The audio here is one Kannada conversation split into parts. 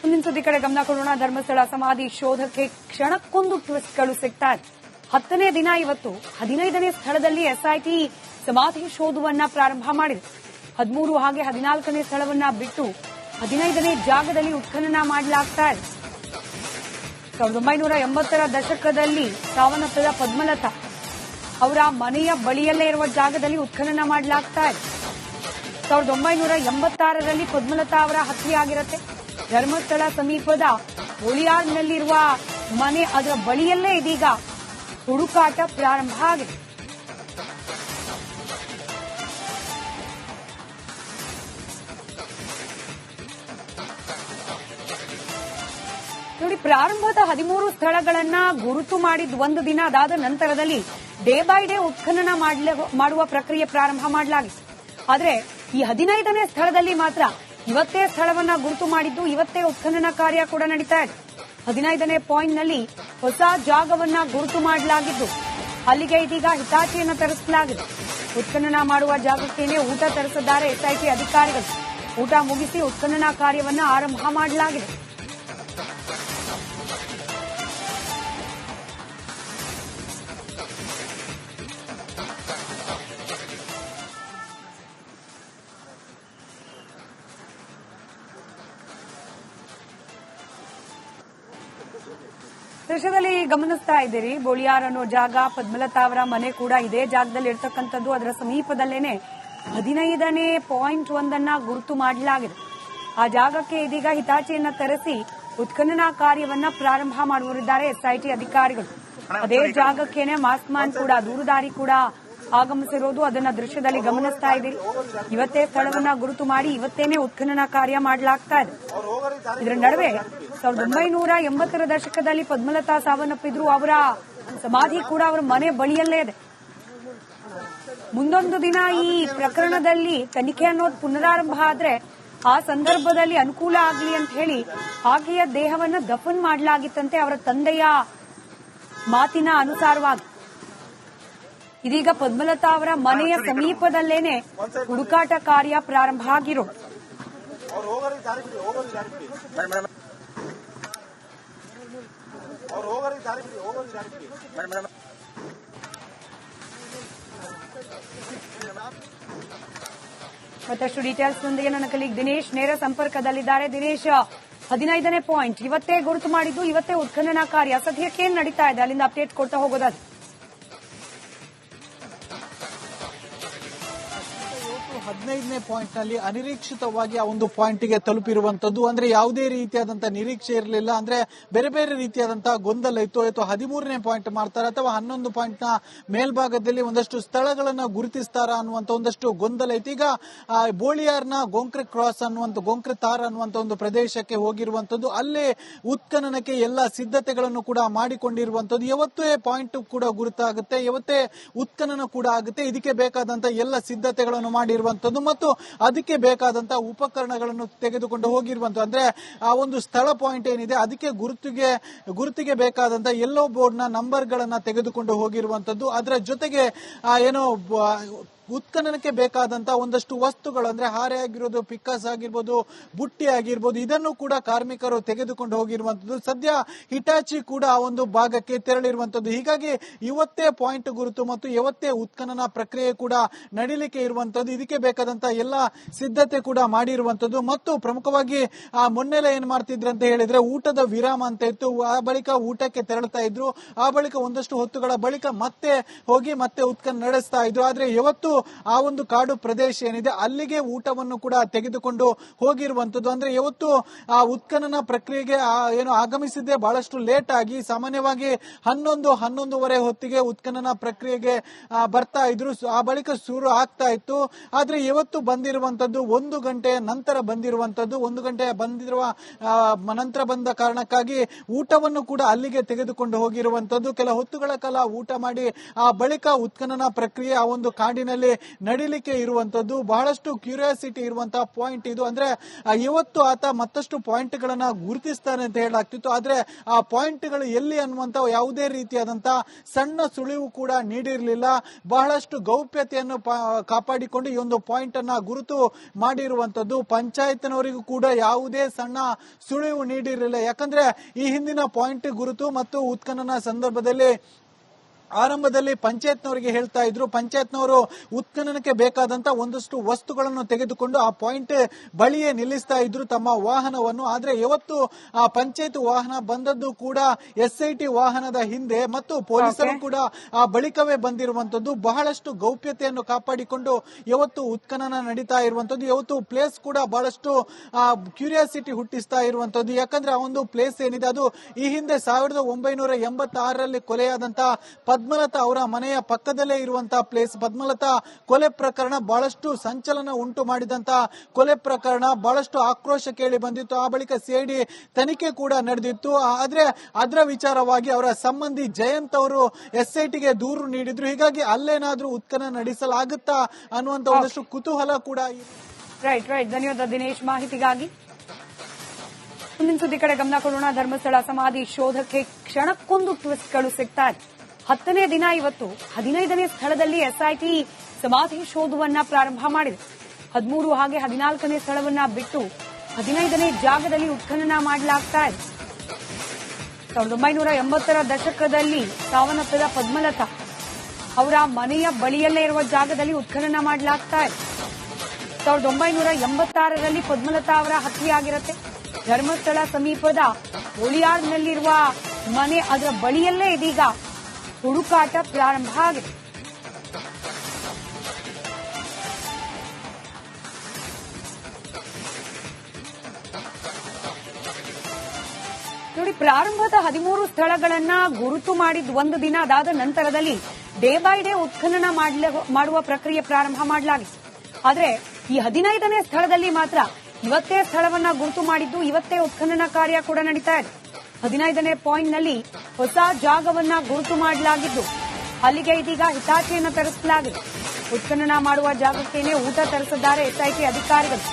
ಮುಂದಿನ ಸುದ್ದಿ ಕಡೆ ಗಮನ ಕೊಡೋಣ. ಧರ್ಮಸ್ಥಳ ಸಮಾಧಿ ಶೋಧಕ್ಕೆ ಕ್ಷಣಕ್ಕೊಂದು ಟ್ವಿಸ್ಟ್ಗಳು ಸಿಗ್ತಾ ಇದೆ ಹತ್ತನೇ ದಿನ ಇವತ್ತು, ಹದಿನೈದನೇ ಸ್ಥಳದಲ್ಲಿ ಎಸ್ಐಟಿ ಸಮಾಧಿ ಶೋಧವನ್ನ ಪ್ರಾರಂಭ ಮಾಡಿದೆ. ಹದಿಮೂರು ಹಾಗೆ ಹದಿನಾಲ್ಕನೇ ಸ್ಥಳವನ್ನ ಬಿಟ್ಟು ಹದಿನೈದನೇ ಜಾಗದಲ್ಲಿ ಉತ್ಖನನ ಮಾಡಲಾಗ್ತಾ ಇದೆ. ಸಾವಿರದ ಒಂಬೈನೂರ ಎಂಬತ್ತರ ದಶಕದಲ್ಲಿ ಸಾವನ್ನಪ್ಪಿದ ಪದ್ಮಲತಾ ಅವರ ಮನೆಯ ಬಳಿಯಲ್ಲೇ ಇರುವ ಜಾಗದಲ್ಲಿ ಉತ್ಖನನ ಮಾಡಲಾಗ್ತಾ ಇದೆ. ಸಾವಿರದ ಒಂಬೈನೂರ ಎಂಬತ್ತಾರರಲ್ಲಿ ಪದ್ಮಲತಾ ಅವರ ಹತ್ಯೆಯಾಗಿರುತ್ತೆ. ಧರ್ಮಸ್ಥಳ ಸಮೀಪದ ಹುಳಿಯಾಡ್ನಲ್ಲಿರುವ ಮನೆ ಅದರ ಬಳಿಯಲ್ಲೇ ಇದೀಗ ಹುಡುಕಾಟ ಪ್ರಾರಂಭ ಆಗಿದೆ. ನೋಡಿ, ಪ್ರಾರಂಭದ ಹದಿಮೂರು ಸ್ಥಳಗಳನ್ನ ಗುರುತು ಮಾಡಿದ ಒಂದು ದಿನ ಅದಾದ ನಂತರದಲ್ಲಿ ಡೇ ಬೈ ಡೇ ಉತ್ಖನನ ಮಾಡುವ ಪ್ರಕ್ರಿಯೆ ಪ್ರಾರಂಭ ಮಾಡಲಾಗಿತ್ತು. ಆದರೆ ಈ ಹದಿನೈದನೇ ಸ್ಥಳದಲ್ಲಿ ಮಾತ್ರ ಇವತ್ತೇ ಸ್ಥಳವನ್ನ ಗುರುತು ಮಾಡಿದ್ದು ಇವತ್ತೇ ಉತ್ಖನನ ಕಾರ್ಯ ಕೂಡ ನಡೀತಾ ಇದೆ. ಹದಿನೈದನೇ ಪಾಯಿಂಟ್ನಲ್ಲಿ ಹೊಸ ಜಾಗವನ್ನ ಗುರುತು ಮಾಡಲಾಗಿದ್ದು, ಅಲ್ಲಿಗೆ ಇದೀಗ ಹಿತಾಚಿಯನ್ನು ತರಿಸಲಾಗಿದೆ. ಉತ್ಖನನ ಮಾಡುವ ಜಾಗಕ್ಕೇನೆ ಊಟ ತರಿಸಿದ್ದಾರೆ ಎಸ್ಐಟಿ ಅಧಿಕಾರಿಗಳು. ಊಟ ಮುಗಿಸಿ ಉತ್ಖನನ ಕಾರ್ಯವನ್ನ ಆರಂಭ ಮಾಡಲಾಗಿದೆ. ದೃಶ್ಯದಲ್ಲಿ ಗಮನಿಸ್ತಾ ಇದ್ದೀರಿ ಬೋಳಿಯಾರ್ ಅನ್ನೋ ಜಾಗ ಪದ್ಮಲತಾ ಅವರ ಮನೆ ಕೂಡ ಇದೆ. ಜಾಗದಲ್ಲಿ ಇರ್ತಕ್ಕಂಥದ್ದು ಅದರ ಸಮೀಪದಲ್ಲೇನೆ ಹದಿನೈದನೇ ಪಾಯಿಂಟ್ ಒಂದನ್ನ ಗುರುತು ಮಾಡಲಾಗಿದೆ. ಆ ಜಾಗಕ್ಕೆ ಇದೀಗ ಹಿತಾಚಿಯನ್ನ ತರಿಸಿ ಉತ್ಖನನ ಕಾರ್ಯವನ್ನ ಪ್ರಾರಂಭ ಮಾಡುವರಿದ್ದಾರೆ ಎಸ್ಐಟಿ ಅಧಿಕಾರಿಗಳು. ಅದೇ ಜಾಗಕ್ಕೇನೆ ಮಾಸ್ಮಾನ್ ಕೂಡ ದೂರುದಾರಿ ಕೂಡ ಆಗಮಿಸಿರೋದು, ಅದನ್ನ ದೃಶ್ಯದಲ್ಲಿ ಗಮನಿಸ್ತಾ ಇದ್ದೀರಿ. ಇವತ್ತೇ ಸ್ಥಳವನ್ನ ಗುರುತು ಮಾಡಿ, ಇವತ್ತೇನೆ ಉತ್ಖನನ ಕಾರ್ಯ ಮಾಡಲಾಗ್ತಾ ಇದೆ. ಇದರ ನಡುವೆ ಸಾವಿರದ ಒಂಬೈನೂರ ಎಂಬತ್ತರ ದಶಕದಲ್ಲಿ ಪದ್ಮಲತಾ ಸಾವನ್ನಪ್ಪಿದ್ರು ಅವರ ಸಮಾಧಿ ಕೂಡ ಅವರ ಮನೆ ಬಳಿಯಲ್ಲೇ ಇದೆ. ಮುಂದೊಂದು ದಿನ ಈ ಪ್ರಕರಣದಲ್ಲಿ ತನಿಖೆ ಅನ್ನೋದು ಪುನರಾರಂಭ ಆದ್ರೆ ಆ ಸಂದರ್ಭದಲ್ಲಿ ಅನುಕೂಲ ಆಗಲಿ ಅಂತ ಹೇಳಿ ಆಕೆಯ ದೇಹವನ್ನ ದಫನ್ ಮಾಡಲಾಗಿತ್ತಂತೆ ಅವರ ತಂದೆಯ ಮಾತಿನ ಅನುಸಾರವಾಗಿ. ಇದೀಗ ಪದ್ಮಲತಾ ಅವರ ಮನೆಯ ಸಮೀಪದಲ್ಲೇನೆ ಹುಡುಕಾಟ ಕಾರ್ಯ ಪ್ರಾರಂಭ ಆಗಿರು. ಮತ್ತಷ್ಟು ಡೀಟೇಲ್ಸ್ ನೊಂದಿಗೆ ನನ್ನ ಕಲೀಗ್ ದಿನೇಶ್ ನೇರ ಸಂಪರ್ಕದಲ್ಲಿದ್ದಾರೆ. ದಿನೇಶ್ ಹದಿನೈದನೇ ಪಾಯಿಂಟ್ ಇವತ್ತೇ ಗುರುತು ಮಾಡಿದ್ದು ಇವತ್ತೇ ಉತ್ಖನನ ಕಾರ್ಯ. ಸದ್ಯಕ್ಕೆ ಏನ್ ನಡೀತಾ ಇದೆ? ಅಲ್ಲಿಂದ ಅಪ್ಡೇಟ್ ಕೊಡ್ತಾ ಹೋಗೋದಾದ್ರೆ ಹದಿನೈದನೇ ಪಾಯಿಂಟ್ನಲ್ಲಿ ಅನಿರೀಕ್ಷಿತವಾಗಿ ಆ ಒಂದು ಪಾಯಿಂಟ್ಗೆ ತಲುಪಿರುವಂತದ್ದು. ಅಂದ್ರೆ ಯಾವುದೇ ರೀತಿಯಾದಂತಹ ನಿರೀಕ್ಷೆ ಇರಲಿಲ್ಲ. ಅಂದ್ರೆ ಬೇರೆ ಬೇರೆ ರೀತಿಯಾದಂತಹ ಗೊಂದಲ ಇತ್ತು. ಅಥವಾ ಹದಿಮೂರನೇ ಪಾಯಿಂಟ್ ಮಾಡ್ತಾರೆ. ಅಥವಾ ಹನ್ನೊಂದು ಪಾಯಿಂಟ್ನ ಮೇಲ್ಭಾಗದಲ್ಲಿ ಒಂದಷ್ಟು ಸ್ಥಳಗಳನ್ನ ಗುರುತಿಸ್ತಾರ ಅನ್ನುವಂತ ಒಂದಷ್ಟು ಗೊಂದಲ ಇತ್ತು. ಈಗ ಬೋಳಿಯಾರ್ನ ಗೋಂಕ್ರೆ ಕ್ರಾಸ್ ಅನ್ನುವಂತ, ಗೋಂಕ್ರೆ ತಾರ್ ಅನ್ನುವಂತ ಒಂದು ಪ್ರದೇಶಕ್ಕೆ ಹೋಗಿರುವಂತದ್ದು. ಅಲ್ಲಿ ಉತ್ಖನನಕ್ಕೆ ಎಲ್ಲ ಸಿದ್ಧತೆಗಳನ್ನು ಕೂಡ ಮಾಡಿಕೊಂಡಿರುವಂತದ್ದು. ಯಾವತ್ತೇ ಪಾಯಿಂಟ್ ಕೂಡ ಗುರುತಾಗುತ್ತೆ. ಯಾವತ್ತೇ ಉತ್ಖನನ ಕೂಡ ಆಗುತ್ತೆ. ಇದಕ್ಕೆ ಬೇಕಾದಂತ ಎಲ್ಲ ಸಿದ್ಧತೆಗಳನ್ನು ಮಾಡಿರುವಂತದ್ದು. ಮತ್ತು ಅದಕ್ಕೆ ಬೇಕಾದಂತಹ ಉಪಕರಣಗಳನ್ನು ತೆಗೆದುಕೊಂಡು ಹೋಗಿರುವಂತಹ ಅಂದ್ರೆ ಆ ಒಂದು ಸ್ಥಳ ಪಾಯಿಂಟ್ ಏನಿದೆ, ಅದಕ್ಕೆ ಗುರುತಿಗೆ ಗುರುತಿಗೆ ಬೇಕಾದಂತ ಎಲ್ಲೋ ಬೋರ್ಡ್ನ ನಂಬರ್ ತೆಗೆದುಕೊಂಡು ಹೋಗಿರುವಂತದ್ದು ಅದರ ಜೊತೆಗೆ ಏನೋ ಉತ್ಖನನಕ್ಕೆ ಬೇಕಾದಂತ ಒಂದಷ್ಟು ವಸ್ತುಗಳು, ಅಂದ್ರೆ ಹಾರೆ ಆಗಿರೋದು ಪಿಕ್ಕಸ್ ಆಗಿರ್ಬೋದು, ಬುಟ್ಟಿ ಆಗಿರ್ಬೋದು, ಇದನ್ನು ಕೂಡ ಕಾರ್ಮಿಕರು ತೆಗೆದುಕೊಂಡು ಹೋಗಿರುವಂತದ್ದು. ಸದ್ಯ ಹಿಟಾಚಿ ಕೂಡ ಆ ಒಂದು ಭಾಗಕ್ಕೆ ತೆರಳಿರುವಂತದ್ದು. ಹೀಗಾಗಿ ಇವತ್ತೇ ಪಾಯಿಂಟ್ ಗುರುತು ಮತ್ತು ಇವತ್ತೇ ಉತ್ಖನನ ಪ್ರಕ್ರಿಯೆ ಕೂಡ ನಡೀಲಿಕ್ಕೆ ಇರುವಂತದ್ದು. ಇದಕ್ಕೆ ಬೇಕಾದಂತ ಎಲ್ಲ ಸಿದ್ಧತೆ ಕೂಡ ಮಾಡಿರುವಂತದ್ದು. ಮತ್ತು ಪ್ರಮುಖವಾಗಿ ಆ ಮೊನ್ನೆಲ್ಲ ಏನ್ ಮಾಡ್ತಿದ್ರು ಅಂತ ಹೇಳಿದ್ರೆ ಊಟದ ವಿರಾಮ ಅಂತ ಇತ್ತು. ಆ ಬಳಿಕ ಊಟಕ್ಕೆ ತೆರಳುತ್ತಾ ಇದ್ರು. ಆ ಬಳಿಕ ಒಂದಷ್ಟು ಹೊತ್ತುಗಳ ಬಳಿಕ ಮತ್ತೆ ಹೋಗಿ ಮತ್ತೆ ಉತ್ಖನ ನಡೆಸ್ತಾ ಇದ್ರು. ಆದ್ರೆ ಇವತ್ತು ಆ ಒಂದು ಕಾಡು ಪ್ರದೇಶ ಏನಿದೆ, ಅಲ್ಲಿಗೆ ಊಟವನ್ನು ಕೂಡ ತೆಗೆದುಕೊಂಡು ಹೋಗಿರುವಂತದ್ದು ಅಂದ್ರೆ ಇವತ್ತು ಆ ಉತ್ಖನನ ಪ್ರಕ್ರಿಯೆಗೆ ಏನು ಆಗಮಿಸಿದ್ದೆ ಬಹಳಷ್ಟು ಲೇಟ್ ಆಗಿ ಸಾಮಾನ್ಯವಾಗಿ ಹನ್ನೊಂದು, ಹನ್ನೊಂದುವರೆ ಹೊತ್ತಿಗೆ ಉತ್ಖನನ ಪ್ರಕ್ರಿಯೆಗೆ ಬರ್ತಾ ಇದ್ರು. ಆ ಬಳಿಕ ಶುರು ಆಗ್ತಾ ಇತ್ತು. ಆದ್ರೆ ಇವತ್ತು ಬಂದಿರುವಂತದ್ದು ಒಂದು ಗಂಟೆಯ ನಂತರ ಬಂದಿರುವಂತದ್ದು ಒಂದು ಗಂಟೆ ಬಂದಿರುವ ನಂತರ ಬಂದ ಕಾರಣಕ್ಕಾಗಿ ಊಟವನ್ನು ಕೂಡ ಅಲ್ಲಿಗೆ ತೆಗೆದುಕೊಂಡು ಹೋಗಿರುವಂತದ್ದು ಕೆಲ ಹೊತ್ತುಗಳ ಕಾಲ ಊಟ ಮಾಡಿ, ಆ ಬಳಿಕ ಉತ್ಖನನ ಪ್ರಕ್ರಿಯೆ ಆ ಒಂದು ಕಾಡಿನಲ್ಲಿ ಸಂದರ್ಭದಲ್ಲಿ ನಡಿಲಿಕ್ಕೆ ಇರುವಂತದ್ದು, ಬಹಳಷ್ಟು ಕ್ಯೂರಿಯಾಸಿಟಿ ಇರುವಂತಹ ಪಾಯಿಂಟ್ ಇದು. ಅಂದ್ರೆ ಇವತ್ತು ಆತ ಮತ್ತಷ್ಟು ಪಾಯಿಂಟ್ ಗಳನ್ನ ಗುರುತಿಸ್ತಾನೆ ಅಂತ ಹೇಳಲಾಗ್ತಿತ್ತು. ಆದ್ರೆ, ಆ ಪಾಯಿಂಟ್ಗಳು ಎಲ್ಲಿ ಅನ್ನುವಂತ ಯಾವುದೇ ರೀತಿಯಾದಂತಹ ಸಣ್ಣ ಸುಳಿವು ಕೂಡ ನೀಡಿರಲಿಲ್ಲ. ಬಹಳಷ್ಟು ಗೌಪ್ಯತೆಯನ್ನು ಕಾಪಾಡಿಕೊಂಡು ಈ ಒಂದು ಪಾಯಿಂಟ್ ಅನ್ನ ಗುರುತು ಮಾಡಿರುವಂತದ್ದು ಪಂಚಾಯತ್ನವರಿಗೂ ಕೂಡ ಯಾವುದೇ ಸಣ್ಣ ಸುಳಿವು ನೀಡಿರಲಿಲ್ಲ. ಯಾಕಂದ್ರೆ, ಈ ಹಿಂದಿನ ಪಾಯಿಂಟ್ ಗುರುತು ಮತ್ತು ಉತ್ಖನನ ಸಂದರ್ಭದಲ್ಲಿ ಆರಂಭದಲ್ಲಿ ಪಂಚಾಯತ್ನವರಿಗೆ ಹೇಳ್ತಾ ಇದ್ರು. ಪಂಚಾಯತ್ನವರು ಉತ್ಖನನಕ್ಕೆ ಬೇಕಾದಂತ ಒಂದಷ್ಟು ವಸ್ತುಗಳನ್ನು ತೆಗೆದುಕೊಂಡು ಆ ಪಾಯಿಂಟ್ ಬಳಿಯೇ ನಿಲ್ಲಿಸ್ತಾ ಇದ್ರು ತಮ್ಮ ವಾಹನವನ್ನು. ಆದ್ರೆ ಇವತ್ತು ಆ ಪಂಚಾಯತ್ ವಾಹನ ಬಂದದ್ದು ಕೂಡ ಎಸ್ಐಟಿ ವಾಹನದ ಹಿಂದೆ ಮತ್ತು ಪೊಲೀಸರು ಕೂಡ ಆ ಬಳಿಕವೇ ಬಂದಿರುವಂತದ್ದು. ಬಹಳಷ್ಟು ಗೌಪ್ಯತೆಯನ್ನು ಕಾಪಾಡಿಕೊಂಡು ಇವತ್ತು ಉತ್ಖನನ ನಡೀತಾ ಇರುವಂತದ್ದು. ಇವತ್ತು ಪ್ಲೇಸ್ ಕೂಡ ಬಹಳಷ್ಟು ಕ್ಯೂರಿಯಾಸಿಟಿ ಹುಟ್ಟಿಸ್ತಾ ಇರುವಂತದ್ದು. ಯಾಕಂದ್ರೆ ಆ ಒಂದು ಪ್ಲೇಸ್ ಏನಿದೆ ಅದು ಈ ಹಿಂದೆ ಸಾವಿರದ ಒಂಬೈನೂರ ಎಂಬತ್ತಾರರಲ್ಲಿ ಕೊಲೆಯಾದಂತಹ ಪದ್ಮಲತಾ ಅವರ ಮನೆಯ ಪಕ್ಕದಲ್ಲೇ ಇರುವಂತಹ ಪ್ಲೇಸ್ ಪದ್ಮಲತಾ ಕೊಲೆ ಪ್ರಕರಣ ಬಹಳಷ್ಟು ಸಂಚಲನ ಉಂಟು ಮಾಡಿದಂತಹ ಕೊಲೆ ಪ್ರಕರಣ ಬಹಳಷ್ಟು ಆಕ್ರೋಶ ಕೇಳಿ ಬಂದಿತ್ತು. ಆ ಬಳಿಕ ಸಿಐಡಿ ತನಿಖೆ ಕೂಡ ನಡೆದಿತ್ತು. ಆದ್ರೆ ಅದರ ವಿಚಾರವಾಗಿ ಅವರ ಸಂಬಂಧಿ ಜಯಂತ್ ಅವರು ಎಸ್ಐಟಿಗೆ ದೂರು ನೀಡಿದ್ರು. ಹೀಗಾಗಿ ಅಲ್ಲೇನಾದ್ರೂ ಉತ್ಖನನ ನಡೆಸಲಾಗುತ್ತಾ ಅನ್ನುವಂತ ಒಂದಷ್ಟು ಕುತೂಹಲ ಕೂಡ ರೈಟ್ ರೈಟ್ ಧನ್ಯವಾದ ದಿನೇಶ್ ಮಾಹಿತಿಗಾಗಿ. ಮುಂದಿನ ಸುದ್ದಿ ಕಡೆ ಗಮನ ಕೊಡೋಣ. ಧರ್ಮಸ್ಥಳ ಸಮಾಧಿ ಶೋಧಕ್ಕೆ ಕ್ಷಣಕ್ಕೊಂದು ಟ್ವಿಸ್ಟ್ಗಳು ಸಿಗ್ತಾ ಇದೆ ಹತ್ತನೇ ದಿನ ಇವತ್ತು ಹದಿನೈದನೇ ಸ್ಥಳದಲ್ಲಿ ಎಸ್ಐಟಿ ಸಮಾಧಿ ಶೋಧವನ್ನ ಪ್ರಾರಂಭ ಮಾಡಿದೆ. ಹದಿಮೂರು ಹಾಗೆ ಹದಿನಾಲ್ಕನೇ ಸ್ಥಳವನ್ನ ಬಿಟ್ಟು ಹದಿನೈದನೇ ಜಾಗದಲ್ಲಿ ಉತ್ಖನನ ಮಾಡಲಾಗ್ತಾ ಇದೆ. ಸಾವಿರದ ಒಂಬೈನೂರ ಎಂಬತ್ತರ ದಶಕದಲ್ಲಿ ಸಾವನ್ನಪ್ಪಿದ ಪದ್ಮಲತಾ ಅವರ ಮನೆಯ ಬಳಿಯಲ್ಲೇ ಇರುವ ಜಾಗದಲ್ಲಿ ಉತ್ಖನನ ಮಾಡಲಾಗ್ತಾ ಇದೆ. ಸಾವಿರದ ಒಂಬೈನೂರ ಎಂಬತ್ತಾರರಲ್ಲಿ ಪದ್ಮಲತಾ ಅವರ ಹತ್ಯೆಯಾಗಿರುತ್ತೆ. ಧರ್ಮಸ್ಥಳ ಸಮೀಪದ ಒಳಿಯಾರ್ನಲ್ಲಿರುವ ಮನೆ ಅದರ ಬಳಿಯಲ್ಲೇ ಇದೀಗ ಹುಡುಕಾಟ ಪ್ರಾರಂಭ ಆಗಿದೆ. ನೋಡಿ, ಪ್ರಾರಂಭದ ಹದಿಮೂರು ಸ್ಥಳಗಳನ್ನ ಗುರುತು ಮಾಡಿದ ಒಂದು ದಿನ ಅದಾದ ನಂತರದಲ್ಲಿ ಡೇ ಬೈ ಡೇ ಉತ್ಖನನ ಮಾಡುವ ಪ್ರಕ್ರಿಯೆ ಪ್ರಾರಂಭ ಮಾಡಲಾಗಿದೆ ಆದರೆ, ಈ ಹದಿನೈದನೇ ಸ್ಥಳದಲ್ಲಿ ಮಾತ್ರ ಇವತ್ತೇ ಸ್ಥಳವನ್ನ ಗುರುತು ಮಾಡಿದ್ದು, ಇವತ್ತೇ ಉತ್ಖನನ ಕಾರ್ಯ ಕೂಡ ನಡೀತಾ ಇದೆ. ಹದಿನೈದನೇ ಪಾಯಿಂಟ್ನಲ್ಲಿ ಹೊಸ ಜಾಗವನ್ನ ಗುರುತು ಮಾಡಲಾಗಿದ್ದು, ಅಲ್ಲಿಗೆ ಇದೀಗ ಹಿತಾಚೆಯನ್ನು ತರಿಸಲಾಗಿದೆ. ಉತ್ಖನನ ಮಾಡುವ ಜಾಗಕ್ಕೇನೆ ಊಟ ತರಿಸಿದ್ದಾರೆ ಎಸ್ಐಟಿ ಅಧಿಕಾರಿಗಳು.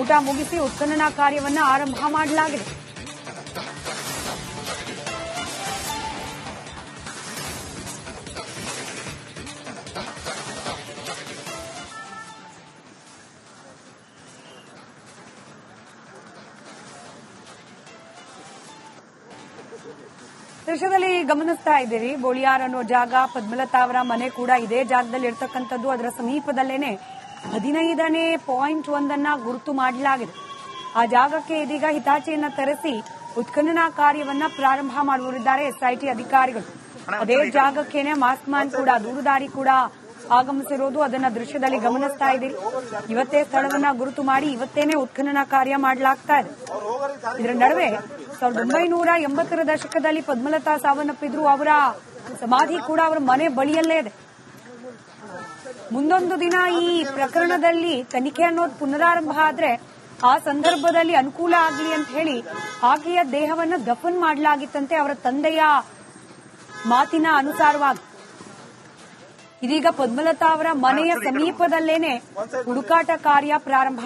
ಊಟ ಮುಗಿಸಿ ಉತ್ಖನನ ಕಾರ್ಯವನ್ನ ಆರಂಭ ಮಾಡಲಾಗಿದೆ. ಗಮನಿಸ್ತಾ ಇದ್ದೀರಿ. ಬೋಳಿಯಾರ್ ಅನ್ನೋ ಜಾಗ ಪದ್ಮಲತಾ ಅವರ ಮನೆ ಕೂಡ ಇದೇ ಜಾಗದಲ್ಲಿ ಇರ್ತಕ್ಕಂಥದ್ದು. ಅದರ ಸಮೀಪದಲ್ಲೇನೆ ಹದಿನೈದನೇ ಪಾಯಿಂಟ್ ಒಂದನ್ನ ಗುರುತು ಮಾಡಲಾಗಿದೆ. ಆ ಜಾಗಕ್ಕೆ ಇದೀಗ ಹಿತಾಚಿಯನ್ನ ತರಿಸಿ ಉತ್ಖನನ ಕಾರ್ಯವನ್ನ ಪ್ರಾರಂಭ ಮಾಡುವರಿದ್ದಾರೆ ಎಸ್ಐಟಿ ಅಧಿಕಾರಿಗಳು. ಅದೇ ಜಾಗಕ್ಕೇನೆ ಮಾಸ್ಕ್ ಮ್ಯಾನ್ ಕೂಡ ದೂರುದಾರಿ ಕೂಡ ಆಗಮಿಸಿರೋದು ಅದನ್ನ ದೃಶ್ಯದಲ್ಲಿ ಗಮನಿಸ್ತಾ ಇದ್ದೀರಿ. ಇವತ್ತೇ ಸ್ಥಳವನ್ನ ಗುರುತು ಮಾಡಿ ಇವತ್ತೇನೆ ಉತ್ಖನನ ಕಾರ್ಯ ಮಾಡಲಾಗ್ತಾ ಇದೆ. ಇದರ ನಡುವೆ ಸಾವಿರದ ಒಂಬೈನೂರ ಎಂಬತ್ತರ ದಶಕದಲ್ಲಿ ಪದ್ಮಲತಾ ಸಾವನ್ನಪ್ಪಿದ್ರು. ಅವರ ಸಮಾಧಿ ಕೂಡ ಅವರ ಮನೆ ಬಳಿಯಲ್ಲೇ ಇದೆ. ಮುಂದೊಂದು ದಿನ ಈ ಪ್ರಕರಣದಲ್ಲಿ ತನಿಖೆ ಅನ್ನೋದು ಪುನರಾರಂಭ ಆದ್ರೆ ಆ ಸಂದರ್ಭದಲ್ಲಿ ಅನುಕೂಲ ಆಗಲಿ ಅಂತ ಹೇಳಿ ಆಕೆಯ ದೇಹವನ್ನು ದಫನ್ ಮಾಡಲಾಗಿತ್ತಂತೆ ಅವರ ತಂದೆಯ ಮಾತಿನ ಅನುಸಾರವಾಗಿ. ಇದೀಗ ಪದ್ಮಲತಾ ಅವರ ಮನೆಯ ಸಮೀಪದಲ್ಲೇನೆ ಹುಡುಕಾಟ ಕಾರ್ಯ ಪ್ರಾರಂಭ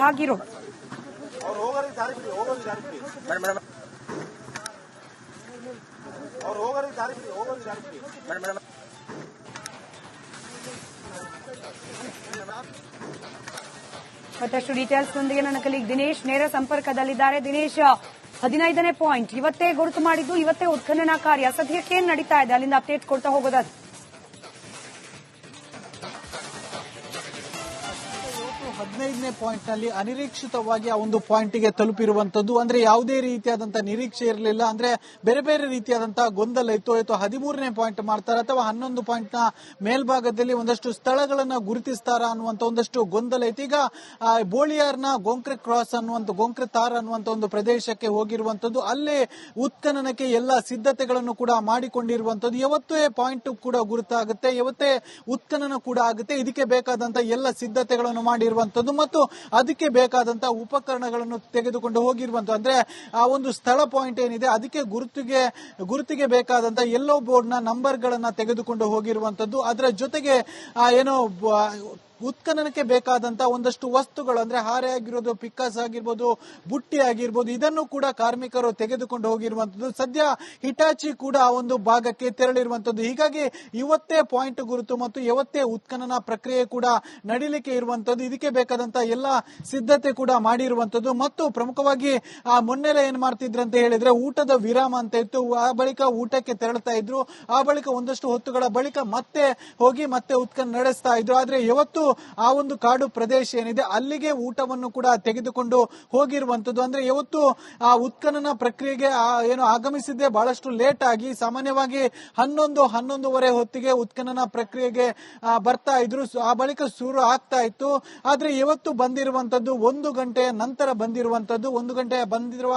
ಆಗಿರೋದು ಮತ್ತಷ್ಟು ಡೀಟೇಲ್ಸ್ ನೊಂದಿಗೆ ನನ್ನ ಕಲೀಗ್ ದಿನೇಶ್ ನೇರ ಸಂಪರ್ಕದಲ್ಲಿದ್ದಾರೆ. ದಿನೇಶ್ ಹದಿನೈದನೇ ಪಾಯಿಂಟ್ ಇವತ್ತೇ ಗುರುತು ಮಾಡಿದ್ದು ಇವತ್ತೇ ಉತ್ಖನನ ಕಾರ್ಯ. ಸದ್ಯಕ್ಕೆ ಏನ್ ನಡೀತಾ ಇದೆ? ಅಲ್ಲಿಂದ ಅಪ್ಡೇಟ್ ಕೊಡ್ತಾ ಹೋಗೋದಾದ್ರೆ ಹದಿನೈದನೇ ಪಾಯಿಂಟ್ನಲ್ಲಿ ಅನಿರೀಕ್ಷಿತವಾಗಿ ಆ ಒಂದು ಪಾಯಿಂಟ್ಗೆ ತಲುಪಿರುವಂತದ್ದು ಅಂದ್ರೆ ಯಾವುದೇ ರೀತಿಯಾದಂತಹ ನಿರೀಕ್ಷೆ ಇರಲಿಲ್ಲ. ಅಂದ್ರೆ ಬೇರೆ ಬೇರೆ ರೀತಿಯಾದಂತಹ ಗೊಂದಲ ಇತ್ತು. ಅಥವಾ ಹದಿಮೂರನೇ ಪಾಯಿಂಟ್ ಮಾಡ್ತಾರ ಅಥವಾ ಹನ್ನೊಂದು ಪಾಯಿಂಟ್ನ ಮೇಲ್ಭಾಗದಲ್ಲಿ ಒಂದಷ್ಟು ಸ್ಥಳಗಳನ್ನ ಗುರುತಿಸ್ತಾರ ಅನ್ನುವಂತ ಒಂದಷ್ಟು ಗೊಂದಲ ಇತ್ತು. ಈಗ ಬೋಳಿಯಾರ್ನ ಗೋಂಕ್ರೆ ಕ್ರಾಸ್ ಅನ್ನುವಂತ ಗೋಂಕ್ರೆ ತಾರ್ ಅನ್ನುವಂತ ಒಂದು ಪ್ರದೇಶಕ್ಕೆ ಹೋಗಿರುವಂತದ್ದು ಅಲ್ಲೇ ಉತ್ಖನನಕ್ಕೆ ಎಲ್ಲ ಸಿದ್ಧತೆಗಳನ್ನು ಕೂಡ ಮಾಡಿಕೊಂಡಿರುವಂತದ್ದು ಯಾವತ್ತೇ ಪಾಯಿಂಟ್ ಕೂಡ ಗುರುತಾಗುತ್ತೆ, ಯಾವತ್ತೇ ಉತ್ಖನನ ಕೂಡ ಆಗುತ್ತೆ. ಇದಕ್ಕೆ ಬೇಕಾದಂತ ಎಲ್ಲ ಸಿದ್ಧತೆಗಳನ್ನು ಮಾಡಿರುವಂತದ್ದು ಮತ್ತು ಅದಕ್ಕೆ ಬೇಕಾದಂತಹ ಉಪಕರಣಗಳನ್ನು ತೆಗೆದುಕೊಂಡು ಹೋಗಿರುವಂತಹ ಅಂದ್ರೆ ಆ ಒಂದು ಸ್ಥಳ ಪಾಯಿಂಟ್ ಏನಿದೆ, ಅದಕ್ಕೆ ಗುರುತಿಗೆ ಗುರುತಿಗೆ ಬೇಕಾದಂತಹ ಎಲ್ಲೋ ಬೋರ್ಡ್ನ ನಂಬರ್ ಗಳನ್ನ ತೆಗೆದುಕೊಂಡು ಹೋಗಿರುವಂತದ್ದು. ಅದರ ಜೊತೆಗೆ ಏನೋ ಉತ್ಖನನಕ್ಕೆ ಬೇಕಾದಂತ ಒಂದಷ್ಟು ವಸ್ತುಗಳು ಅಂದ್ರೆ ಹಾರೆ ಆಗಿರೋದು ಪಿಕ್ಕಾಸ್ ಆಗಿರ್ಬೋದು, ಬುಟ್ಟಿ ಆಗಿರ್ಬೋದು, ಇದನ್ನು ಕೂಡ ಕಾರ್ಮಿಕರು ತೆಗೆದುಕೊಂಡು ಹೋಗಿರುವಂತದ್ದು. ಸದ್ಯ ಹಿಟಾಚಿ ಕೂಡ ಆ ಒಂದು ಭಾಗಕ್ಕೆ ತೆರಳಿರುವಂತದ್ದು. ಹೀಗಾಗಿ ಇವತ್ತೇ ಪಾಯಿಂಟ್ ಗುರುತು ಮತ್ತು ಇವತ್ತೇ ಉತ್ಖನನ ಪ್ರಕ್ರಿಯೆ ಕೂಡ ನಡೀಲಿಕ್ಕೆ ಇರುವಂತದ್ದು. ಇದಕ್ಕೆ ಬೇಕಾದಂತ ಎಲ್ಲ ಸಿದ್ಧತೆ ಕೂಡ ಮಾಡಿರುವಂತದ್ದು. ಮತ್ತು ಪ್ರಮುಖವಾಗಿ ಆ ಮೊನ್ನೆಲೆ ಏನ್ ಮಾಡ್ತಿದ್ರು ಅಂತ ಹೇಳಿದ್ರೆ ಊಟದ ವಿರಾಮ ಅಂತ ಇತ್ತು. ಆ ಬಳಿಕ ಊಟಕ್ಕೆ ತೆರಳ್ತಾ ಇದ್ರು. ಆ ಬಳಿಕ ಒಂದಷ್ಟು ಹೊತ್ತುಗಳ ಬಳಿಕ ಮತ್ತೆ ಹೋಗಿ ಮತ್ತೆ ಉತ್ಖನ ನಡೆಸ್ತಾ ಇದ್ರು. ಆದ್ರೆ ಇವತ್ತು ಆ ಒಂದು ಕಾಡು ಪ್ರದೇಶ ಏನಿದೆ, ಅಲ್ಲಿಗೆ ಊಟವನ್ನು ಕೂಡ ತೆಗೆದುಕೊಂಡು ಹೋಗಿರುವಂತದ್ದು ಅಂದ್ರೆ ಇವತ್ತು ಆ ಉತ್ಖನನ ಪ್ರಕ್ರಿಯೆಗೆ ಏನು ಆಗಮಿಸಿದ್ದೆ ಬಹಳಷ್ಟು ಲೇಟ್ ಆಗಿ ಸಾಮಾನ್ಯವಾಗಿ ಹನ್ನೊಂದು, ಹನ್ನೊಂದುವರೆ ಹೊತ್ತಿಗೆ ಉತ್ಖನನ ಪ್ರಕ್ರಿಯೆಗೆ ಬರ್ತಾ ಇದ್ರು. ಆ ಬಳಿಕ ಶುರು ಆಗ್ತಾ ಇತ್ತು. ಆದ್ರೆ ಇವತ್ತು ಬಂದಿರುವಂತದ್ದು ಒಂದು ಗಂಟೆಯ ನಂತರ ಬಂದಿರುವಂತದ್ದು ಒಂದು ಗಂಟೆ ಬಂದಿರುವ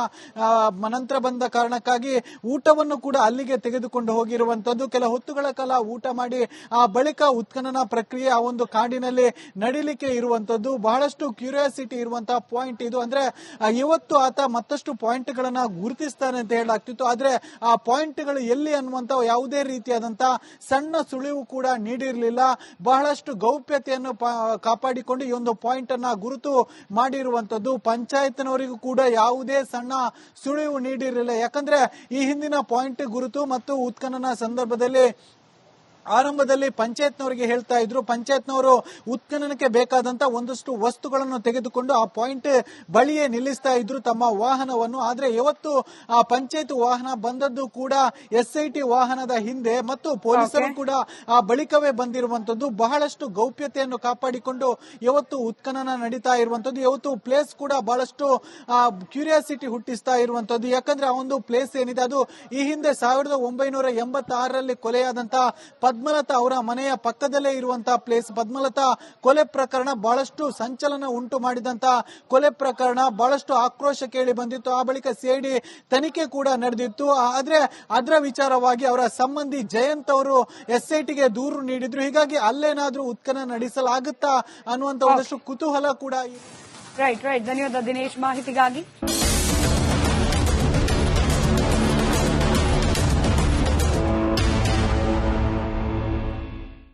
ನಂತರ ಬಂದ ಕಾರಣಕ್ಕಾಗಿ ಊಟವನ್ನು ಕೂಡ ಅಲ್ಲಿಗೆ ತೆಗೆದುಕೊಂಡು ಹೋಗಿರುವಂತದ್ದು ಕೆಲ ಹೊತ್ತುಗಳ ಕಾಲ ಊಟ ಮಾಡಿ, ಆ ಬಳಿಕ ಉತ್ಖನನ ಪ್ರಕ್ರಿಯೆ ಆ ಒಂದು ಕಾಡಿನಲ್ಲಿ ನಡಿಲಿಕ್ಕೆ ಇರುವಂತದ್ದು, ಬಹಳಷ್ಟು ಕ್ಯೂರಿಯಾಸಿಟಿ ಇರುವಂತಹ ಪಾಯಿಂಟ್ ಇದು. ಅಂದ್ರೆ ಇವತ್ತು ಆತ ಮತ್ತಷ್ಟು ಪಾಯಿಂಟ್ ಗಳನ್ನ ಗುರುತಿಸ್ತಾನೆ ಅಂತ ಹೇಳಲಾಗ್ತಿತ್ತು. ಆದ್ರೆ, ಆ ಪಾಯಿಂಟ್ಗಳು ಎಲ್ಲಿ ಅನ್ನುವಂತ ಯಾವುದೇ ರೀತಿಯಾದಂತಹ ಸಣ್ಣ ಸುಳಿವು ಕೂಡ ನೀಡಿರಲಿಲ್ಲ. ಬಹಳಷ್ಟು ಗೌಪ್ಯತೆಯನ್ನು ಕಾಪಾಡಿಕೊಂಡು ಈ ಒಂದು ಪಾಯಿಂಟ್ ಅನ್ನ ಗುರುತು ಮಾಡಿರುವಂತದ್ದು ಪಂಚಾಯತ್ನವರಿಗೂ ಕೂಡ ಯಾವುದೇ ಸಣ್ಣ ಸುಳಿವು ನೀಡಿರಲಿಲ್ಲ. ಯಾಕಂದ್ರೆ, ಈ ಹಿಂದಿನ ಪಾಯಿಂಟ್ ಗುರುತು ಮತ್ತು ಉತ್ಖನನ ಸಂದರ್ಭದಲ್ಲಿ ಆರಂಭದಲ್ಲಿ ಪಂಚಾಯತ್ನವರಿಗೆ ಹೇಳ್ತಾ ಇದ್ರು. ಪಂಚಾಯತ್ನವರು ಉತ್ಖನನಕ್ಕೆ ಬೇಕಾದಂತ ಒಂದಷ್ಟು ವಸ್ತುಗಳನ್ನು ತೆಗೆದುಕೊಂಡು ಆ ಪಾಯಿಂಟ್ ಬಳಿಯೇ ನಿಲ್ಲಿಸ್ತಾ ಇದ್ರು ತಮ್ಮ ವಾಹನವನ್ನು. ಆದ್ರೆ ಇವತ್ತು ಆ ಪಂಚಾಯತ್ ವಾಹನ ಬಂದದ್ದು ಕೂಡ ಎಸ್ ಐ ಟಿ ವಾಹನದ ಹಿಂದೆ ಮತ್ತು ಪೊಲೀಸರು ಕೂಡ ಆ ಬಳಿಕವೇ ಬಂದಿರುವಂತದ್ದು. ಬಹಳಷ್ಟು ಗೌಪ್ಯತೆಯನ್ನು ಕಾಪಾಡಿಕೊಂಡು ಇವತ್ತು ಉತ್ಖನನ ನಡೀತಾ ಇರುವಂತದ್ದು. ಇವತ್ತು ಪ್ಲೇಸ್ ಕೂಡ ಬಹಳಷ್ಟು ಕ್ಯೂರಿಯಾಸಿಟಿ ಹುಟ್ಟಿಸ್ತಾ ಇರುವಂತದ್ದು. ಯಾಕಂದ್ರೆ ಆ ಒಂದು ಪ್ಲೇಸ್ ಏನಿದೆ ಅದು ಈ ಹಿಂದೆ ಸಾವಿರದ ಒಂಬೈನೂರ ಎಂಬತ್ತಾರರಲ್ಲಿ ಕೊಲೆಯಾದಂತಹ ಪದ್ಮಲತಾ ಅವರ ಮನೆಯ ಪಕ್ಕದಲ್ಲೇ ಇರುವಂತಹ ಪ್ಲೇಸ್ ಪದ್ಮಲತಾ ಕೊಲೆ ಪ್ರಕರಣ ಬಹಳಷ್ಟು ಸಂಚಲನ ಉಂಟು ಮಾಡಿದಂತಹ ಕೊಲೆ ಪ್ರಕರಣ ಬಹಳಷ್ಟು ಆಕ್ರೋಶ ಕೇಳಿ ಬಂದಿತ್ತು. ಆ ಬಳಿಕ ಸಿಐಡಿ ತನಿಖೆ ಕೂಡ ನಡೆದಿತ್ತು. ಆದ್ರೆ ಅದರ ವಿಚಾರವಾಗಿ ಅವರ ಸಂಬಂಧಿ ಜಯಂತ್ ಅವರು ಎಸ್ಐಟಿಗೆ ದೂರು ನೀಡಿದ್ರು. ಹೀಗಾಗಿ ಅಲ್ಲೇನಾದ್ರೂ ಉತ್ಖನ ನಡೆಸಲಾಗುತ್ತಾ ಅನ್ನುವಂತ ಒಂದಷ್ಟು ಕುತೂಹಲ ಕೂಡ. ರೈಟ್ ರೈಟ್ ಧನ್ಯವಾದ ದಿನೇಶ್ ಮಾಹಿತಿಗಾಗಿ.